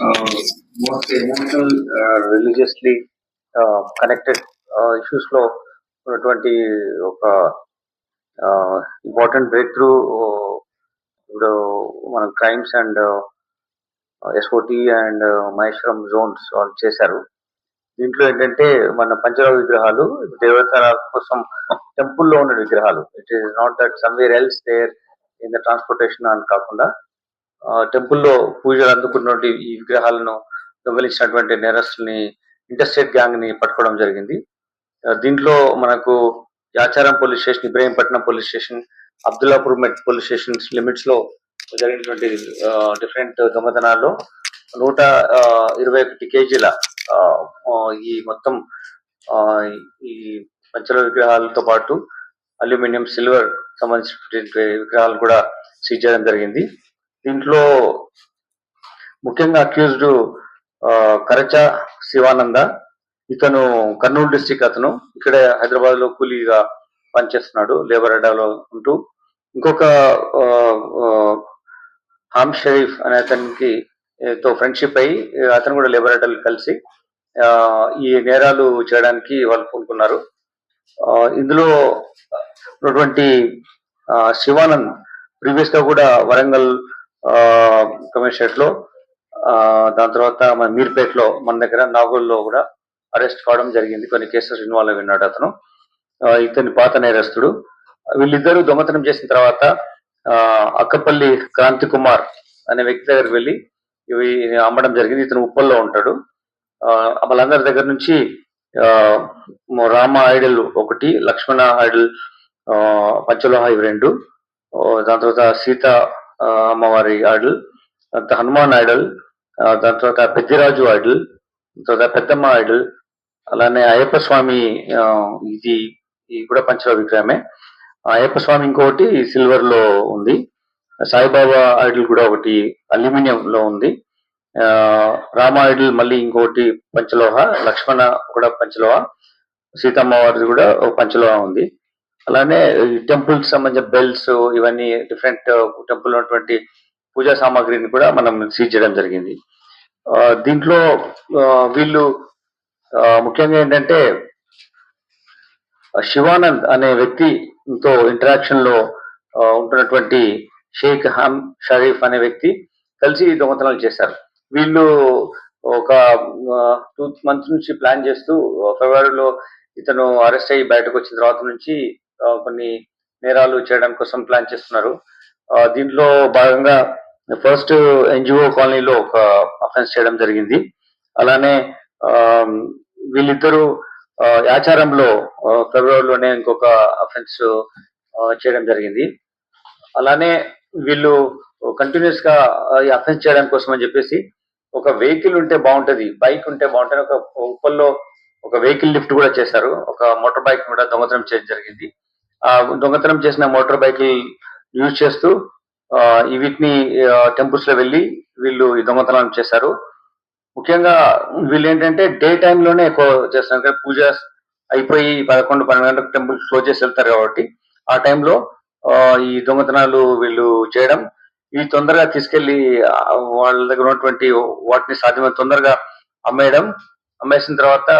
Most emotional religiously connected ఇష్యూస్లో ఉన్నటువంటి ఒక ఇంపార్టెంట్ బ్రేక్ త్రూ ఇప్పుడు మన crimes and SOT and Maheshwaram zones వాళ్ళు చేశారు. దీంట్లో ఏంటంటే మన పంచరావ విగ్రహాలు దేవతల కోసం టెంపుల్లో ఉన్న విగ్రహాలు. It is not that somewhere else there in the transportation అని కాకుండా టెంపుల్లో పూజలు అందుకున్నటువంటి ఈ విగ్రహాలను దొంగలించినటువంటి నేరస్తుల్ని ఇంటర్స్టేట్ గ్యాంగ్ని పట్టుకోవడం జరిగింది. దీంట్లో మనకు Yacharam police station Ibrahimpatnam police station Abdullapurmet police station లిమిట్స్లో జరిగినటువంటి డిఫరెంట్ దొంగతనాల్లో నూట ఇరవై ఒకటి కేజీల ఈ మొత్తం ఆ, ఈ పంచల విగ్రహాలతో పాటు అల్యూమినియం సిల్వర్ సంబంధించినటువంటి విగ్రహాలు కూడా సీజ్ చేయడం జరిగింది. దీంట్లో ముఖ్యంగా అక్యూజ్డ్ కరచ శివానంద ఇతను కర్నూలు డిస్టిక్ అతను. ఇక్కడే హైదరాబాద్లో కూలీగా పనిచేస్తున్నాడు లేబర్ అడ్డాలో ఉంటూ. ఇంకొక హామ్ షరీఫ్ అనే అతనికి తో ఫ్రెండ్షిప్ అయ్యి అతను కూడా లేబర్ అడ్డాలు కలిసి ఈ నేరాలు చేయడానికి వాళ్ళు పూనుకున్నారు ఇందులో ఉన్నటువంటి శివానంద్ ప్రీవియస్గా కూడా వరంగల్ కమిషనరేట్లో ఆ, దాని తర్వాత మన మీర్పేటలో మన దగ్గర నాగోల్లో కూడా అరెస్ట్ కావడం జరిగింది. కొన్ని కేసెస్ ఇన్వాల్వ్ అయి ఉన్నాడు అతను. ఇతని పాత నేరస్తుడు. వీళ్ళిద్దరూ దొంగతనం చేసిన తర్వాత ఆ, అక్కపల్లి క్రాంతి కుమార్ అనే వ్యక్తి దగ్గరికి వెళ్ళి ఇవి అమ్మడం జరిగింది. ఇతను ఉప్పల్లో ఉంటాడు. ఆ, వాళ్ళందరి దగ్గర నుంచి ఆ, రామ ఐడల్ ఒకటి లక్ష్మణ ఐడల్ ఆ, పంచలోహ ఇవి రెండు. దాని తర్వాత సీత అమ్మవారి ఐడల్ తర్వాత హనుమాన్ ఐడల్ దాని తర్వాత పెద్దిరాజు ఐడల్ తర్వాత పెద్దమ్మ ఐడల్ అలానే అయ్యప్ప స్వామి ఇది ఇది కూడా పంచలో విగ్రహమే అయ్యప్ప స్వామి ఇంకొకటి సిల్వర్లో ఉంది. సాయిబాబా ఐడల్ కూడా ఒకటి అల్యూమినియం లో ఉంది రామ ఐడల్ మళ్ళీ ఇంకొకటి పంచలోహ లక్ష్మణ కూడా పంచలోహ సీతమ్మ వారిది కూడా ఒక పంచలోహ ఉంది. అలానే టెంపుల్కి సంబంధించిన బెల్స్ ఇవన్నీ డిఫరెంట్ టెంపుల్ ఉన్నటువంటి పూజా సామాగ్రిని కూడా మనం సీజ్ చేయడం జరిగింది. దీంట్లో వీళ్ళు ముఖ్యంగా ఏంటంటే శివానంద్ అనే వ్యక్తితో ఇంటరాక్షన్లో ఉంటున్నటువంటి షేక్ హమ్ షరీఫ్ అనే వ్యక్తి కలిసి దొంగతనాలు చేశారు. వీళ్ళు ఒక టూ మంత్స్ నుంచి ప్లాన్ చేస్తూ ఫిబ్రవరిలో ఇతను అరెస్ట్ అయ్యి బయటకు వచ్చిన తర్వాత నుంచి కొన్ని నేరాలు చేయడం కోసం ప్లాన్ చేస్తున్నారు. దీంట్లో భాగంగా ఫస్ట్ ఎన్జిఓ కాలనీలో ఒక అఫెన్స్ చేయడం జరిగింది. అలానే ఆ, వీళ్ళిద్దరూ ఆచారంలో ఫిబ్రవరిలోనే ఇంకొక అఫెన్స్ చేయడం జరిగింది. అలానే వీళ్ళు కంటిన్యూస్గా ఈ అఫెన్స్ చేయడం కోసం అని చెప్పేసి ఒక వెహికల్ ఉంటే బాగుంటది బైక్ ఉంటే బాగుంటుంది ఒక ఉప్పల్లో ఒక వెహికల్ లిఫ్ట్ కూడా చేశారు. ఒక మోటార్ బైక్ కూడా దొంగతనం చేయడం జరిగింది. దొంగతనం చేసిన మోటార్ బైక్ యూజ్ చేస్తూ వీటిని టెంపుల్స్లో వెళ్ళి వీళ్ళు ఈ దొంగతనం చేశారు. ముఖ్యంగా వీళ్ళు ఏంటంటే డే లోనే ఎక్కువ చేస్తారు పూజ అయిపోయి పదకొండు పన్నెండు గంటలకు టెంపుల్ క్లోజ్ చేసి వెళ్తారు కాబట్టి ఆ టైంలో ఈ దొంగతనాలు వీళ్ళు చేయడం. ఇవి తొందరగా తీసుకెళ్ళి వాళ్ళ దగ్గర ఉన్నటువంటి వాటిని సాధ్యమైన తొందరగా అమ్మేయడం. అమ్మేసిన తర్వాత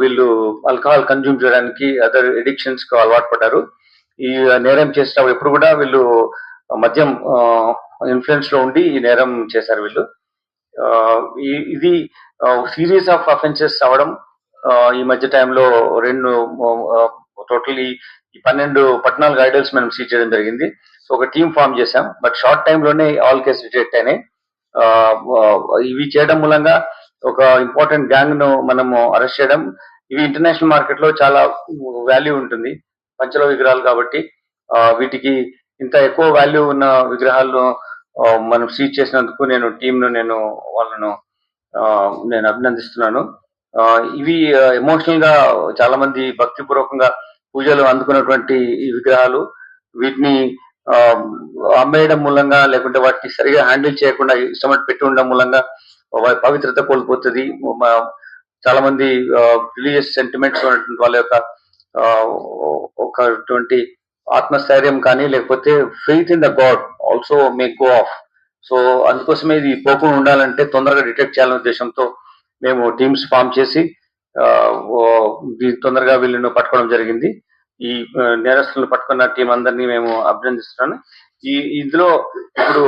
వీళ్ళు ఆల్కహాల్ కన్జ్యూమ్ చేయడానికి అదర్ ఎడిక్షన్స్కు అలవాటు పడ్డారు. ఈ నేరం చేసేటప్పుడు ఎప్పుడు కూడా వీళ్ళు మద్యం ఇన్ఫ్లుయెన్స్లో ఉండి ఈ నేరం చేశారు వీళ్ళు. ఇది సిరీస్ ఆఫ్ అఫెన్సెస్ అవడం ఈ మధ్య టైంలో రెండు టోటల్ ఈ పన్నెండు పద్నాలుగు ఐడల్స్ మనం సీజ్ చేయడం జరిగింది. సో ఒక టీం ఫామ్ చేశాం. బట్ షార్ట్ టైంలోనే ఆల్ కేసు డిటెక్ట్ అయినాయి. ఇవి చేయడం మూలంగా ఒక ఇంపార్టెంట్ గ్యాంగ్ను మనము అరెస్ట్ చేయడం. ఇవి ఇంటర్నేషనల్ మార్కెట్లో చాలా వాల్యూ ఉంటుంది. పంచల విగ్రహాలు కాబట్టి ఆ, వీటికి ఇంత ఎక్కువ వాల్యూ ఉన్న విగ్రహాలను మనం సీజ్ చేసినందుకు నేను టీంను ను నేను వాళ్ళను నేను అభినందిస్తున్నాను. ఇవి ఎమోషనల్గా చాలా మంది భక్తిపూర్వకంగా పూజలు అందుకున్నటువంటి ఈ విగ్రహాలు. వీటిని అమ్మేయడం మూలంగా లేకుంటే వాటిని సరిగా హ్యాండిల్ చేయకుండా ఇష్టమట్టు పెట్టి ఉండడం మూలంగా పవిత్రత కోల్పోతుంది. చాలా మంది రిలీజియస్ సెంటిమెంట్స్ ఉన్నటువంటి వాళ్ళ యొక్క ఒకటువంటి ఆత్మస్థైర్యం కానీ లేకపోతే faith in the god also may go off so అందుకోసమే ఇది పోకుండా ఉండాలంటే తొందరగా డిటెక్ట్ చేయాలనే ఉద్దేశంతో మేము టీమ్స్ ఫామ్ చేసి తొందరగా వీళ్ళను పట్టుకోవడం జరిగింది. ఈ నేరస్తులను పట్టుకున్న టీం అందరినీ మేము అభినందిస్తున్నాను. ఈ ఇందులో ఇప్పుడు